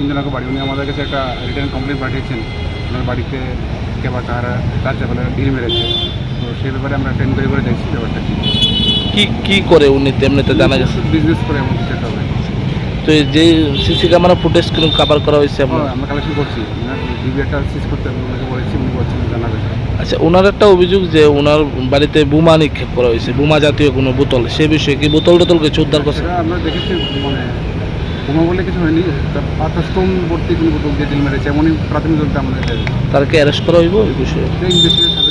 উনি আমাদের কাছে একটা রিটার্ন কমপ্লেন পাঠিয়েছেন। ওনার বাড়িতে কে বা কারা রাত্রে বেলা ঢিল মেরেছে। তো সেই ব্যাপারে আমরা একটা ইনকোয়ারি করে দেখছি ব্যাপারটা কি। কি কি করে উনি তেমনিতে জানা গেছে? বিজনেস করে এমন কিছু একটা হবে। তো এই যে সিসি ক্যামেরা ফুটেজ কাভার করা হয়েছে হ্যাঁ, আমরা কালেকশন করছি। ডিবিআরটা সিজ করতে ওনাকে বলেছি উনি বলছেন জানাবে আচ্ছা ওনার একটা অভিযোগ যে ওনার বাড়িতে বোমা নিক্ষেপ করা হয়েছে বোমা জাতীয় কোনো বোতল সে বিষয়ে কি বোতল টোতল কিছু উদ্ধার করছে? আমরা দেখেছি মানে বোমা বলে কিছু হয়নি। তার পাথর স্টোন ভর্তি কোনো বোতল দিয়ে ডিল মেরেছে এমনই প্রাথমিক আমাদের তারকে অ্যারেস্ট করা হইব এই বিষয়ে? ইনভেস্টিগেশন